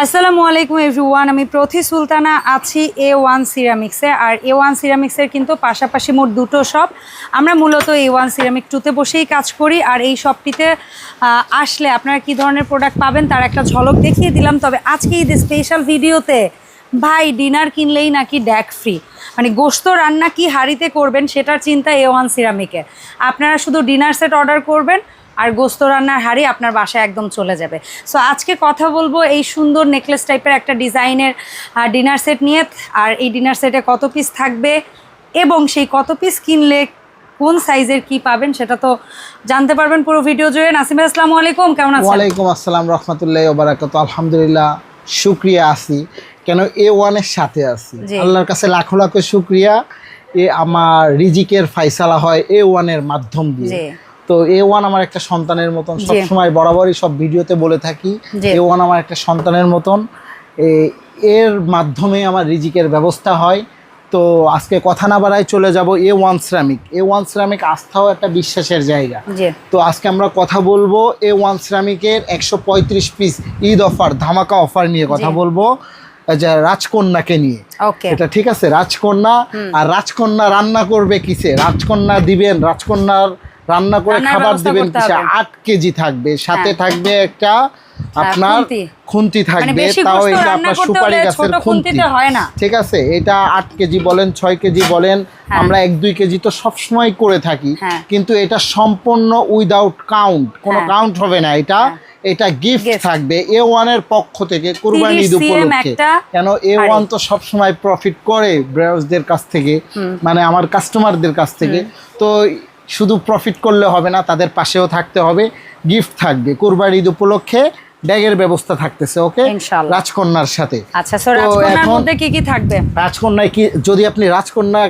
আসসালামু আলাইকুম এভরিওয়ান, আমি প্রথি সুলতানা আছি এ ওয়ান সিরামিক্সে আর এ ওয়ান সিরামিক্সের কিন্তু পাশাপাশি মোট দুটো শপ আমরা মূলত এ ওয়ান সিরামিক টুতে বসেই কাজ করি, আর এই শপটিতে আসলে আপনারা কি ধরনের প্রোডাক্ট পাবেন তার একটা ঝলক দেখিয়ে দিলাম। তবে আজকে এই স্পেশাল ভিডিওতে ভাই ডিনার কিনলেই নাকি ড্যাক ফ্রি মানে গোস্ত রান্না কি হাঁড়িতে করবেন সেটার চিন্তা এ ওয়ান সিরামিকে আপনারা শুধু ডিনার সেট অর্ডার করবেন আর গোস্ত রান্নার হাঁড়ি আপনার বাসায় একদম চলে যাবে। সো আজকে কথা বলব এই সুন্দর নেকলেস টাইপের একটা ডিজাইনের ডিনার সেট নিয়ে। আর এই ডিনার সেটে কত পিস থাকবে এবং সেই কত পিস কিনলে কোন সাইজের কি পাবেন সেটা তো জানতে পারবেন পুরো ভিডিও জুড়ে। নাসিম আসসালামু আলাইকুম কেমন আছেন? ওয়ালাইকুম আসসালাম রহমতুল্লাহ ওবারাকাত আলহামদুলিল্লাহ শুক্রিয়া আছি। কেন এ ওয়ানের সাথে আছি। আল্লাহর কাছে লাখো লাখো শুক্রিয়া। এ আমার রিজিকের ফাইসালা হয় এ ওয়ানের মাধ্যম দিয়ে। তো এ ওয়ান আমার একটা সন্তানের মতন। সবসময় বরাবরই সব ভিডিওতে বলে থাকি এ ওয়ান আমার একটা সন্তানের মতন। এর মাধ্যমে আমার রিজিকের ব্যবস্থা হয়। তো আজকে কথা না বাড়ায় চলে যাব এ ওয়ান শ্রমিক। এ ওয়ান শ্রমিক আস্থাও একটা বিশ্বাসের জায়গা। তো আজকে আমরা কথা বলব এ ওয়ান সিরামিকের একশো পঁয়ত্রিশ পিস ঈদ অফার ধামাকা অফার নিয়ে কথা বলব যে রাজকন্যাকে নিয়ে। এটা ঠিক আছে? রাজকন্যা আর রাজকন্যা রান্না করবে কিসে? রাজকন্যা দিবেন রাজকন্যার রান্না করে খাবার দিবেন কিসে? আট কেজি থাকবে সাথে হ্যাঁ। থাকবে একটা আপনার খুন্তি। মানে থাকবে তাও এটা আপনার সুপারি গাছের খুন্তি। হয় ঠিক আছে এটা আট কেজি বলেন ছয় কেজি বলেন হ্যাঁ। আমরা এক দুই কেজি তো সবসময় করে থাকি হ্যাঁ। কিন্তু এটা সম্পূর্ণ উইদাউট কাউন্ট কোনো হ্যাঁ। কাউন্ট হবে না এটা। এটা গিফট থাকবে এ ওয়ানের পক্ষ থেকে কুরবানি 30 ঈদ উপলক্ষে। কেন এ ওয়ান তো সবসময় প্রফিট করে ব্রাউজদের কাছ থেকে মানে আমার কাস্টমারদের কাছ থেকে। তো শুধু প্রফিট করলে হবে না তাদের পাশেও থাকতে হবে গিফট থাকবে। কুরবানি ঈদ উপলক্ষে ব্যাগের ব্যবস্থা থাকতেছে ওকে। রাজকন্যার সাথে। আচ্ছা রাজকন্যার মধ্যে কি কি থাকবে? রাজকন্যায় কি যদি আপনি রাজকন্যা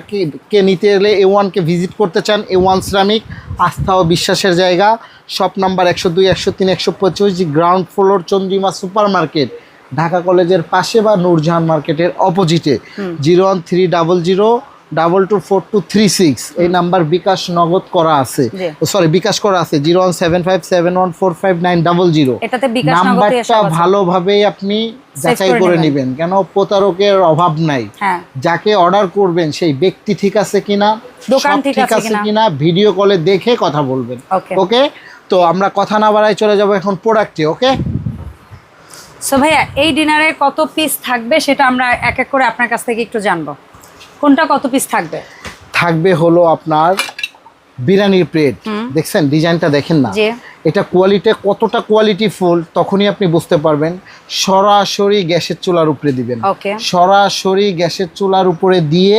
কে নিতে এলে এ ওয়ানকে ভিজিট করতে চান এ ওয়ান শ্রমিক আস্থা ও বিশ্বাসের জায়গা শপ নাম্বার একশো দুই একশো তিন একশো পঁচিশ ground floor Chandrima super market Dhaka কলেজের পাশে বা নূরজাহান মার্কেটের অপোজিটে zero one three double zero double two four two three six এই নাম্বার বিকাশ নগদ করা আছে। সরি বিকাশ করা আছে zero one seven five seven one four five nine double zero নাম্বারটা। ভালোভাবে আপনি যাচাই করে নেবেন। কেন প্রতারকের অভাব নাই। হ্যাঁ। যাকে অর্ডার করবেন সেই ব্যক্তি ঠিক আছে কিনা দোকান ঠিক আছে কিনা? ভিডিও কলে দেখে কথা বলবেন। ওকে ওকে তো আমরা কথা না বাড়াই চলে যাব এখন প্রোডাক্টে ওকে সো ভাইয়া এই ডিনারে কত পিস থাকবে সেটা আমরা এক এক করে আপনার কাছ থেকে একটু জানব। কোনটা কত পিস থাকবে? থাকবে হলো আপনার বিরিয়ানির প্লেট দেখছেন? ডিজাইনটা দেখেন না? এটা কোয়ালিটি কতটা কোয়ালিটি ফুল তখনই আপনি বুঝতে পারবেন। সরাসরি গ্যাসের চুলার উপরে দিবেন। ওকে। সরাসরি গ্যাসের চুলার উপরে দিয়ে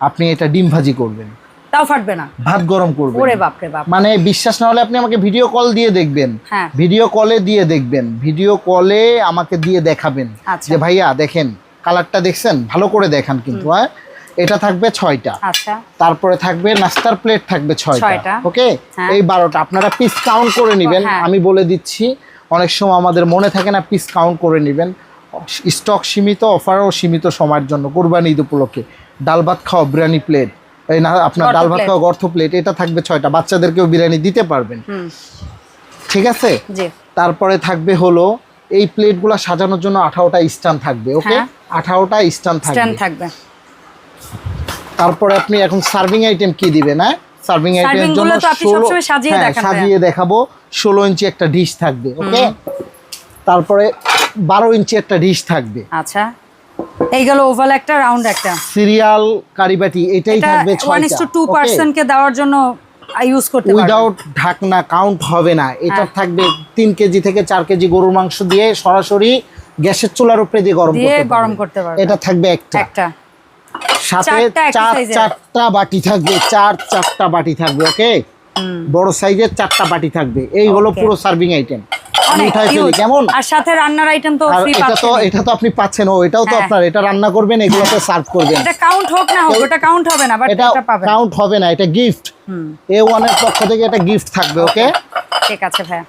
আপনি এটা ডিম ভাজি করবেন। তাও ফাটবে না? ভাত গরম করবেন। ওরে বাপরে বাপ। মানে বিশ্বাস না হলে আপনি আমাকে ভিডিও কল দিয়ে দেখবেন। হ্যাঁ। ভিডিও কলে দিয়ে দেখবেন। ভিডিও কলে আমাকে দিয়ে দেখাবেন। আচ্ছা। যে ভাইয়া দেখেন কালারটা দেখছেন? ভালো করে দেখান কিন্তু হ্যাঁ? এটা থাকবে ছয়টা। আচ্ছা। তারপরে থাকবে নাস্তার প্লেট থাকবে ছয়টা। ওকে? হ্যাঁ। এই বারোটা। আপনারা পিস কাউন্ট করে নেবেন। হ্যাঁ। আমি বলে দিচ্ছি অনেক সময় আমাদের মনে থাকে না পিস কাউন্ট করে নেবেন। স্টক সীমিত অফারও সীমিত সময়ের জন্য কোরবানি ঈদ উপলক্ষে। ডাল ভাত খাওয়া বিরিয়ানি প্লেট এই না আপনার ডাল ভাত। খাওয়া গর্থ প্লেট এটা থাকবে ছয়টা। বাচ্চাদেরকেও বিরিয়ানি দিতে পারবেন। ঠিক আছে? তারপরে থাকবে হলো এই প্লেটগুলো সাজানোর জন্য আঠারোটা স্ট্যান্ড থাকবে ওকে? হ্যাঁ। আঠারোটা স্ট্যান্ড থাকবে। তারপরে আপনি এখন সার্ভিং আইটেম কি দিবেন হ্যাঁ? সার্ভিং আইটেমের জন্যগুলো তো আপনি 16 সবসময় সাজিয়ে হ্যাঁ, সাজিয়ে দেখাবো। ষোলো ইঞ্চি একটা ডিশ থাকবে ওকে? তারপরে বারো ইঞ্চি একটা ডিশ থাকবে। আচ্ছা। এই গেল ওভাল একটা রাউন্ড একটা। সিরিয়াল কারিবাটি এটাই এটা থাকবে দেওয়ার জন্য ইউজ করতে পারবেন। উইদাউট ঢাকনা কাউন্ট হবে না। এটা হ্যাঁ। থাকবে তিন কেজি থেকে কেজি গরুর মাংস দিয়ে সরাসরি গ্যাসের চুলার উপরে দিয়ে গরম গরম করতে পারবেন। এটা থাকবে একটা। একটা। সাথে চার চারটা বাটি থাকবে চার চারটা বাটি থাকবে ওকে বড় সাইজের চারটা বাটি থাকবে। এই হলো পুরো সার্ভিং আইটেম আমি অনেক উঠাই ফেলি huge। কেমন? আর সাথে রান্নার আইটেম তো এটা তো এটা তো আপনি পাচ্ছেন ও এটাও তো হ্যাঁ। আপনার এটা রান্না করবেন সার্ভ করবেন। এটা কাউন্ট হোক না হোক ওটা কাউন্ট হবে না বাট এটা এটা পাবেন। কাউন্ট হবে না এটা গিফট হুম। এ পক্ষ থেকে এটা গিফট থাকবে ওকে ঠিক আছে ভাই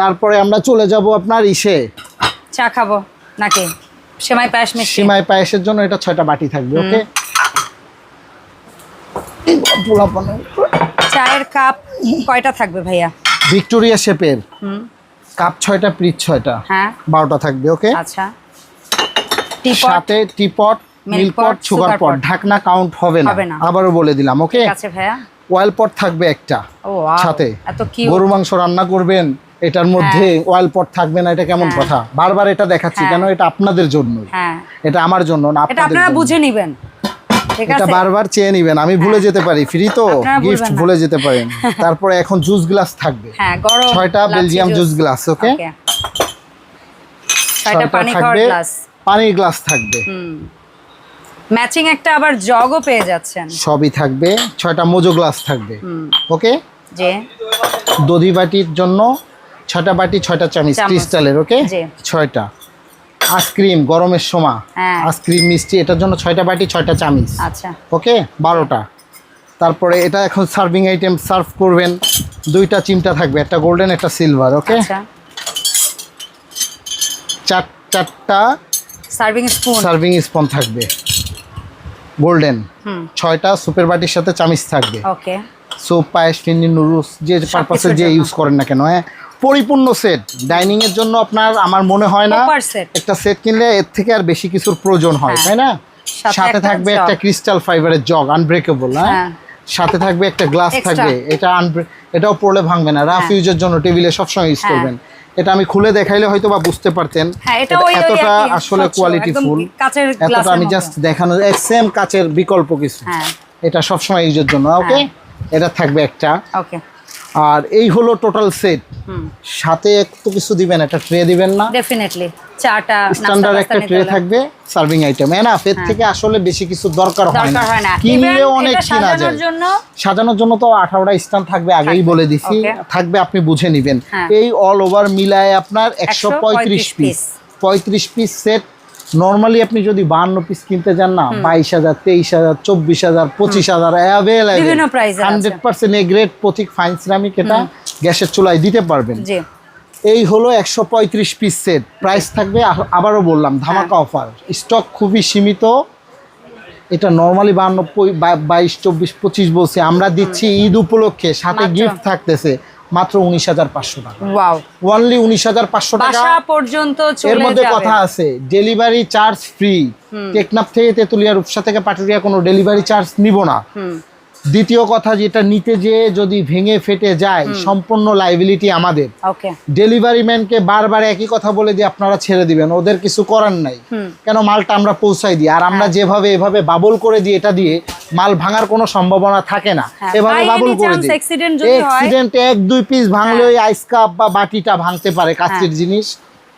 তারপরে আমরা চলে যাব আপনার ইসে। চা খাব নাকি? সেমাই পায়েস মিষ্টি। সীমায় পায়েসের জন্য এটা ছয়টা বাটি থাকবে ওকে চায়ের কাপ কয়টা থাকবে ভাইয়া? ভিক্টোরিয়া শেপের। কাপ ছয়টা প্লিট ছয়টা। হ্যাঁ। বারোটা থাকবে ওকে? আচ্ছা। সাথে teapot milk milk pot, pot sugar pot. ঢাকনা কাউন্ট হবে না। আবারও বলে দিলাম ওকে? ঠিক আছে ভাইয়া। অয়েল পট থাকবে একটা। সাথে। গরু মাংস রান্না করবেন এটার মধ্যে অয়েল পট থাকবে না এটা কেমন হ্যাঁ। কথা? বারবার এটা দেখাচ্ছি হ্যাঁ। কেন? এটা আপনাদের জন্য হ্যাঁ। এটা আমার জন্য না আপনাদের আপনারা বুঝে নিবেন। এটা বারবার চেয়ে নিবেন আমি ভুলে যেতে পারি ফ্রি তো গিফট ভুলে যেতে পারেন। তারপরে এখন জুস গ্লাস থাকবে। হ্যাঁ গরম ছয়টা বেলজিয়াম জুস গ্লাস ওকে. ছয়টা পানি খাওয়ার গ্লাস পানির গ্লাস থাকবে। হুম। ম্যাচিং একটা আবার জগও পেয়ে যাচ্ছেন। সবই থাকবে ছয়টা মোজো গ্লাস থাকবে ওকে যে দধি বাটির জন্য ছয়টা বাটি ছয়টা চামিচ চামচ। ক্রিস্টালের ওকে জি। ছয়টা। আইসক্রিম গরমের সময়। হ্যাঁ। আইসক্রিম মিষ্টি এটার জন্য ছয়টা বাটি ছয়টা চামিচ। আচ্ছা। ওকে? বারোটা। তারপরে এটা এখন সার্ভিং আইটেম সার্ভ করবেন। দুইটা চিমটা থাকবে। একটা গোল্ডেন একটা সিলভার ওকে? আচ্ছা। চার চারটা সার্ভিং স্পুন। সার্ভিং স্পন থাকবে। গোল্ডেন। ছয়টা সুপের বাটির সাথে চামিচ থাকবে। ওকে। সোপ পায়েস ফিন্নি নুডলস যে পারপাসে যে ইউজ করেন না কেন হ্যাঁ? পরিপূর্ণ সেট ডাইনিং এর জন্য আপনার আমার মনে হয় না একটা সেট কিনলে এর থেকে আর বেশি কিছুর প্রয়োজন হয় হ্যাঁ। তাই না? সাথে থাকবে একটা ক্রিস্টাল ফাইবারের জগ আনব্রেকেবল হ্যাঁ। সাথে থাকবে একটা গ্লাস থাকবে এটা এটাও পড়লে ভাঙবে না। রাফ হ্যাঁ। ইউজের জন্য টেবিলে সবসময় ইউজ হ্যাঁ। করবেন। এটা আমি খুলে দেখাইলে হয়তো বা বুঝতে পারতেন। এতটা আসলে কোয়ালিটি ফুল এতটা আমি জাস্ট দেখানো সেম কাচের বিকল্প কিছু। এটা সবসময় ইউজের জন্য ওকে এটা থাকবে একটা। ওকে আর এই হলো টোটাল সেট সাথে একটু কিছু দিবেন একটা ট্রে দিবেন না? ডেফিনেটলি চাটা স্ট্যান্ডার্ড একটা ট্রে থাকবে সার্ভিং আইটেম এনাফ এর থেকে আসলে বেশি কিছু দরকার হয় না। হয় কিনলে অনেক কিনা সাজানোর যায়। জন্য সাজানোর জন্য তো আঠারোটা স্ট্যান্ড থাকবে আগেই বলে দিছি। থাকবে আপনি বুঝে নেবেন। হ্যাঁ। এই অল ওভার মিলায় আপনার একশো 135 পঁয়ত্রিশ পিস piece। পঁয়ত্রিশ পিস সেট নর্মালি আপনি যদি বাহান্ন পিস কিনতে যান না বাইশ হাজার তেইশ হাজার চব্বিশ হাজার পঁচিশ হাজার hundred percent A grade Protik fine ceramic এটা গ্যাসের চুলায় দিতে পারবেন। এই হলো একশো পঁয়ত্রিশ পিস সেট প্রাইস থাকবে আবারও বললাম ধামাকা হ্যাঁ। অফার স্টক খুবই সীমিত। এটা নর্মালি বান্ন বাইশ চব্বিশ পঁচিশ বলছি। আমরা দিচ্ছি ঈদ উপলক্ষে সাথে গিফট থাকতেছে। মাত্র উনিশ হাজার পাঁচশো টাকা। ওয়ানলি ওনলি উনিশ হাজার পাঁচশো টাকা। পর্যন্ত এর মধ্যে কথা আছে ডেলিভারি চার্জ ফ্রি টেকনাফ থেকে তেতুলিয়া রূপসা থেকে পাটুরিয়া কোনো ডেলিভারি চার্জ নিব না। দ্বিতীয় কথা যেটা নিতে যেয়ে যদি ভেঙে ফেটে যায় সম্পূর্ণ লাইবিলিটি আমাদের। ডেলিভারি ম্যানকে বারবার একই কথা বলে দিয়ে আপনারা ছেড়ে দিবেন ওদের কিছু করার নাই। কেন মালটা আমরা পৌঁছাই দিই আর আমরা হ্যাঁ। যেভাবে এভাবে বাবল করে দিই এটা দিয়ে মাল ভাঙার কোনো সম্ভাবনা থাকে না। হ্যাঁ, এভাবে বাবল করে দিই। অ্যাক্সিডেন্ট এক দুই পিস ভাঙলে ওই আইস কাপ বা বাটিটা ভাঙতে পারে কাচের জিনিস।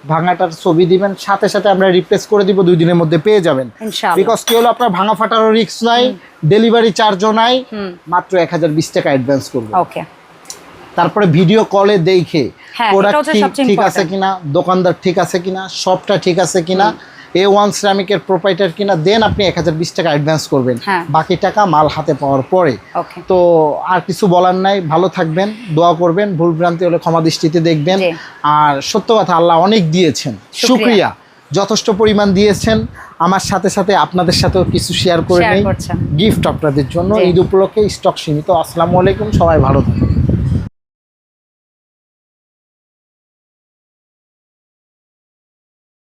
ভাঙাটার ছবি দিবেন সাথে সাথে আমরা রিপ্লেস করে দিব দুই দিনের মধ্যে পেয়ে যাবেন। বিকজ কি হলো আপনার ভাঙা ফাটারও রিস্ক নাই ডেলিভারি চার্জও নাই মাত্র এক হাজার বিশ টাকা অ্যাডভান্স করব। ওকে তারপরে ভিডিও কলে দেখে হ্যাঁ, প্রোডাক্ট ঠিক ঠিক আছে কিনা দোকানদার ঠিক আছে কিনা সবটা ঠিক আছে কিনা এ ওয়ান সিরামিকের প্রোপাইটার কিনা দেন আপনি এক হাজার বিশ টাকা অ্যাডভান্স করবেন। হ্যাঁ। বাকি টাকা মাল হাতে পাওয়ার পরে। তো আর কিছু বলার নাই ভালো থাকবেন দোয়া করবেন ভুল ভ্রান্তি হলে ক্ষমা দৃষ্টিতে দেখবেন। আর সত্য কথা আল্লাহ অনেক দিয়েছেন। শুকরিয়া। শুক্রিয়া। যথেষ্ট পরিমাণ দিয়েছেন। আমার সাথে সাথে আপনাদের সাথেও কিছু শেয়ার করে নেই গিফট আপনাদের জন্য। ঈদ উপলক্ষে স্টক সীমিত। আসসালামু আলাইকুম সবাই ভালো থাকবেন।